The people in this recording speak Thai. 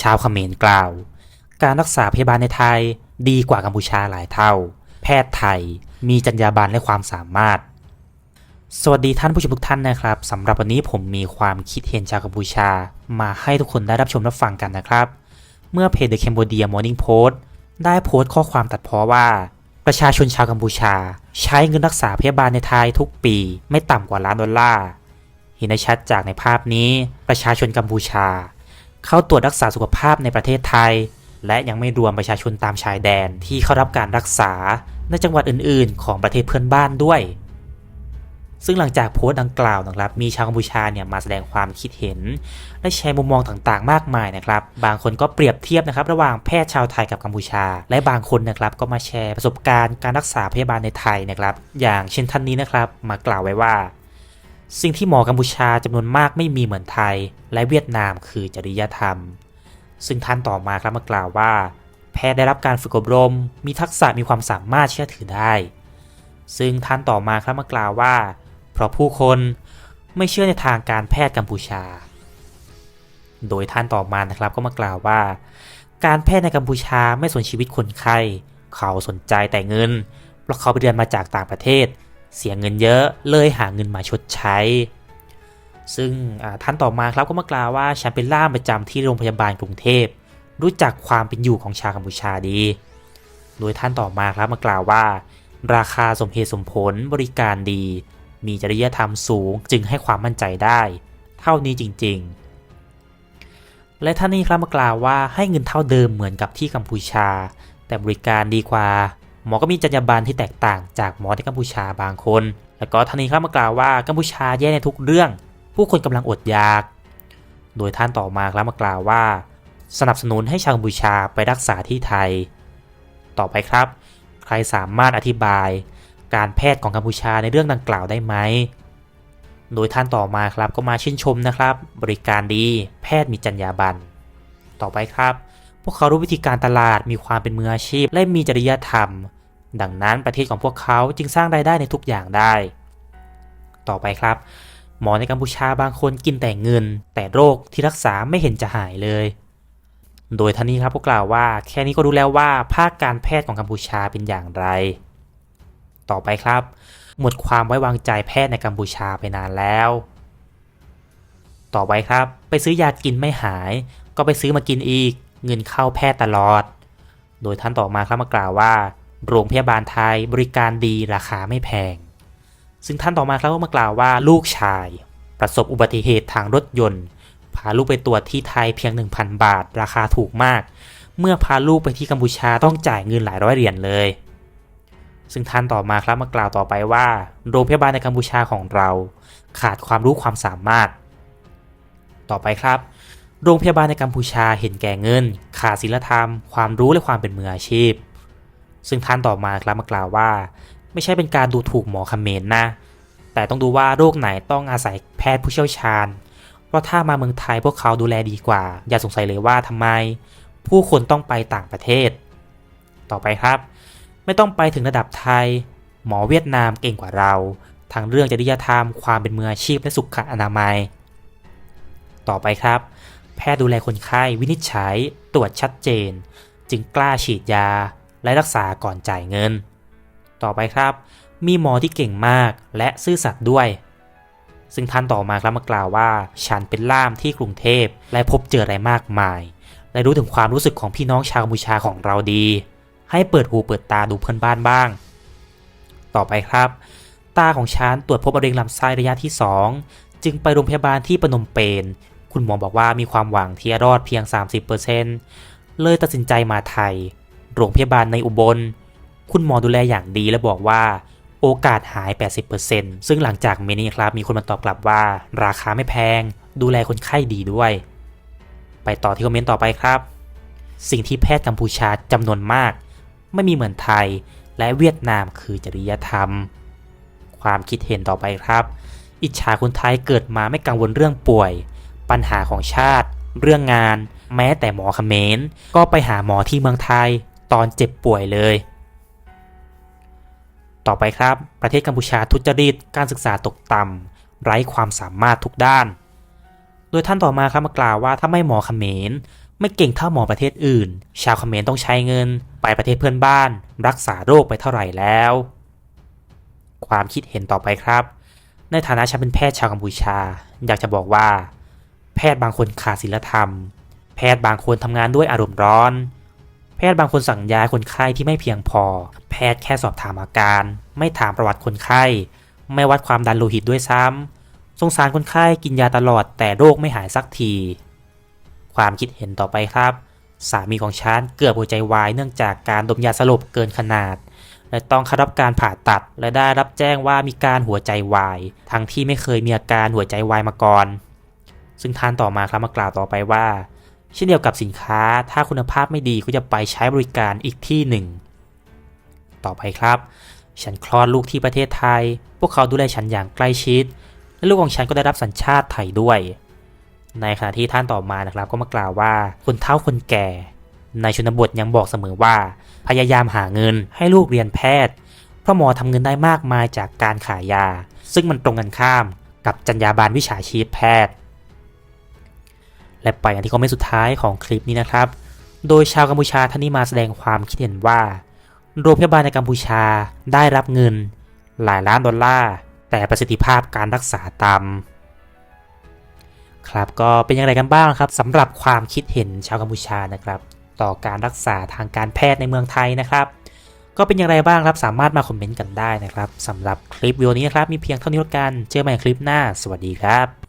ชาวเขมรกล่าว การรักษาพยาบาลในไทยดีกว่ากัมพูชาหลายเท่า แพทย์ไทยมีจรรยาบรรณและความสามารถ สวัสดีท่านผู้ชมทุกท่านนะครับสำหรับวันนี้ผมมีความคิดเห็นชาวกัมพูชา มาให้ทุกคนได้รับชมรับฟังกันนะครับ เมื่อเพจ The Cambodia Morning Post ได้โพสต์ข้อความตัดพ้อว่า ประชาชนชาวกัมพูชา ใช้เงินรักษาพยาบาลในไทยทุกปีไม่ต่ำกว่าล้านดอลลาร์เห็นได้ชัดจากในภาพนี้ประชาชนกัมพูชา เข้าตรวจรักษาสุขภาพในประเทศไทย และยังไม่รวมประชาชนตามชายแดนที่เข้ารับการรักษาในจังหวัดอื่น ๆ ของประเทศเพื่อนบ้านด้วย ซึ่งหลังจากโพสต์ดังกล่าวนะครับ มีชาวกัมพูชาเนี่ยมาแสดงความคิดเห็น และแชร์มุมมองต่างๆ มากมายนะครับ บางคนก็เปรียบเทียบนะครับ ระหว่างแพทย์ชาวไทยกับกัมพูชา และบางคนนะครับก็มาแชร์ประสบการณ์การรักษาพยาบาลในไทยนะครับ อย่างเช่นท่านนี้นะครับ มากล่าวไว้ว่า สิ่งที่หมอกัมพูชาจำนวนมากไม่มีเหมือนไทย และเวียดนามคือจริยธรรม ซึ่งท่านต่อมาครับมากล่าวว่า แพทย์ได้รับการฝึกอบรม มีทักษะมีความสามารถเชื่อถือได้ ซึ่งท่านต่อมาครับมากล่าวว่า เพราะผู้คนไม่เชื่อในทางการแพทย์กัมพูชา โดยท่านต่อมานะครับก็มากล่าวว่า การแพทย์ในกัมพูชาไม่สนชีวิตคนไข้ เขาสนใจแต่เงิน เพราะเขาไปเรียนมาจากต่างประเทศ เสียเงินเยอะเลยหาเงินมาชดใช้ ซึ่งท่านต่อมาครับก็มากล่าวว่าฉันเป็นล่ามประจำที่โรงพยาบาลกรุงเทพ รู้จักความเป็นอยู่ของชาวกัมพูชาดี โดยท่านต่อมาครับมากล่าวว่า ราคาสมเหตุสมผลบริการดี มีจริยธรรมสูงจึงให้ความมั่นใจได้ เท่านี้จริง ๆ และท่านนี้ครับมากล่าวว่าให้เงินเท่าเดิมเหมือนกับที่กัมพูชา แต่บริการดีกว่า หมอก็มีจรรยาบรรณที่แตกต่างจากหมอที่กัมพูชาบางคน แล้วก็ท่านนี้ครับมากล่าวว่ากัมพูชาแย่ในทุกเรื่อง ผู้คนกำลังอดอยาก โดยท่านต่อมาครับมากล่าวว่า สนับสนุนให้ชาวกัมพูชาไปรักษาที่ไทย ต่อไปครับ ใครสามารถอธิบาย การแพทย์ของกัมพูชาในเรื่องดังกล่าวได้ไหมโดยท่านต่อมาครับก็มาชื่นชมนะครับ บริการดีแพทย์มีจรรยาบรรณต่อไปครับ พวกเขารู้วิธีการตลาดมีความเป็นมืออาชีพ และมีจริยธรรม ดังนั้นประเทศของพวกเขาจึงสร้างรายได้ในทุกอย่างได้ ต่อไปครับ หมอในกัมพูชาบางคนกินแต่เงิน แต่โรคที่รักษาไม่เห็นจะหายเลย โดยท่านนี้ครับก็กล่าวว่า แค่นี้ก็รู้แล้วว่าภาคการแพทย์ของกัมพูชาเป็นอย่างไร ต่อไปครับ หมดความไว้วางใจแพทย์ในกัมพูชาไปนานแล้ว ต่อไปครับ ไปซื้อยากินไม่หาย ก็ไปซื้อมากินอีก เงินเข้าแพทย์ตลอด โดยท่านต่อมาครับมากล่าวว่า โรงพยาบาลไทยบริการดีราคาไม่แพง ซึ่งท่านต่อมาครับก็มากล่าวว่าลูกชาย ประสบอุบัติเหตุทางรถยนต์ พาลูกไปตรวจที่ไทยเพียง 1,000 บาท ราคาถูกมาก เมื่อพาลูกไปที่กัมพูชาต้องจ่ายเงินหลายร้อยเหรียญเลย ซึ่งท่านต่อมาครับมากล่าวต่อไปว่า โรงพยาบาลในกัมพูชาของเรา ขาดความรู้ความสามารถ ต่อไปครับ โรงพยาบาลในกัมพูชาเห็นแก่เงิน ขาดศีลธรรม ความรู้และความเป็นมืออาชีพ ซึ่งท่านต่อมาครับมากล่าวว่า ไม่ใช่เป็นการดูถูกหมอเมรนะ แต่ต้องดูว่าโรคไหนต้องอาศัยแพทย์ผู้เชี่ยวชาญ เพราะถ้ามาเมืองไทยพวกเขาดูแลดีกว่า อย่าสงสัยเลยว่าทำไม ผู้คนต้องไปต่างประเทศ ต่อไปครับ ไม่ต้องไปถึงระดับไทย หมอเวียดนามเก่งกว่าเราทั้งเรื่องจริยธรรม ความเป็นมืออาชีพและสุขอนามัย ต่อไปครับ แพทย์ดูแลคนไข้วินิจฉัย ตรวจชัดเจน จึงกล้าฉีดยา และรักษาก่อนจ่ายเงิน ต่อไปครับ มีหมอที่เก่งมากและซื่อสัตย์ด้วย ซึ่งท่านต่อมาครับมากล่าวว่า ฉันเป็นล่ามที่กรุงเทพและพบเจออะไรมากมาย และรู้ถึงความรู้สึกของพี่น้องชาวกัมพูชาของเราดี ให้เปิดหูเปิดตาดูเพื่อนบ้านบ้าง ต่อไปครับ ตาของฉันตรวจพบมะเร็งลำไส้ระยะที่ 2 จึงไปโรงพยาบาลที่ปนมเปญ คุณหมอบอกว่ามีความหวังที่จะรอดเพียง 30%เลยตัดสินใจมาไทย โรงพยาบาลในอุบล คุณหมอดูแลอย่างดีและบอกว่า โอกาสหาย 80%ซึ่งหลังจากเมนี้ครับมีคนมาตอบกลับว่า ราคาไม่แพง ดูแลคนไข้ดีด้วย ไปต่อที่คอมเมนต์ต่อไปครับ สิ่งที่แพทย์กัมพูชาจำนวนมาก ไม่มีเหมือนไทย และเวียดนามคือจริยธรรม ความคิดเห็นต่อไปครับ อิจฉาคนไทยเกิดมาไม่กังวลเรื่องป่วย ปัญหาของชาติ เรื่องงาน แม้แต่หมอเขมรก็ไปหาหมอที่เมืองไทย ตอนเจ็บป่วยเลย ต่อไปครับ ประเทศกัมพูชาทุจริตการศึกษาตกต่ำไร้ความสามารถทุกด้าน โดยท่านต่อมาครับมากล่าวว่าถ้าไม่หมอเขมรไม่เก่งเท่าหมอประเทศอื่น ชาวเขมรต้องใช้เงิน ไปประเทศเพื่อนบ้าน รักษาโรคไปเท่าไหร่แล้ว ความคิดเห็นต่อไปครับ ในฐานะฉันเป็นแพทย์ชาวกัมพูชา อยากจะบอกว่า แพทย์บางคนขาดศีลธรรม แพทย์บางคนทำงานด้วยอารมณ์ร้อน แพทย์บางคนสั่งยาคนไข้ที่ไม่เพียงพอ แพทย์แค่สอบถามอาการ ไม่ถามประวัติคนไข้ ไม่วัดความดันโลหิตด้วยซ้ำสงสารคนไข้กินยาตลอดแต่โรคไม่หายสักที ความคิดเห็นต่อไปครับ สามีของฉันเกือบหัวใจวายเนื่องจากการดมยาสลบเกินขนาดและต้องเข้ารับการผ่าตัดและได้รับแจ้งว่ามีการหัวใจวาย ทั้งที่ไม่เคยมีอาการหัวใจวายมาก่อน ซึ่งท่านต่อมาครับมากล่าวต่อไปว่า เช่นเดียวกับสินค้าถ้าคุณภาพไม่ดีก็จะไปใช้บริการอีกที่หนึ่ง ต่อไปครับ ฉันคลอดลูกที่ประเทศไทย พวกเขาดูแลฉันอย่างใกล้ชิด และลูกของฉันก็ได้รับสัญชาติไทยด้วย ในขณะที่ท่านต่อมานะครับก็มากล่าวว่าคนเฒ่าคนแก่ ในชนบทยังบอกเสมอว่า พยายามหาเงินให้ลูกเรียนแพทย์เพราะหมอทำเงินได้มากมายจากการขายยา ซึ่งมันตรงกันข้ามกับจรรยาบรรณวิชาชีพแพทย์ และไปอันที่คอมเมนต์สุดท้ายของคลิปนี้นะครับ โดยชาวกัมพูชาท่านนี้มาแสดงความคิดเห็นว่า โรงพยาบาลในกัมพูชาได้รับเงิน หลายล้านดอลลาร์ แต่ประสิทธิภาพการรักษาต่ำครับก็เป็นอย่างไรกันบ้างครับสำหรับความคิดเห็นชาวกัมพูชานะครับ ต่อการรักษาทางการแพทย์ในเมืองไทยนะครับ ก็เป็นอย่างไรบ้างครับสามารถมาคอมเมนต์กันได้นะครับสำหรับคลิปวิดีโอนี้นะครับมีเพียงเท่านี้แล้วกันเจอกันใหม่คลิปหน้า สวัสดีครับ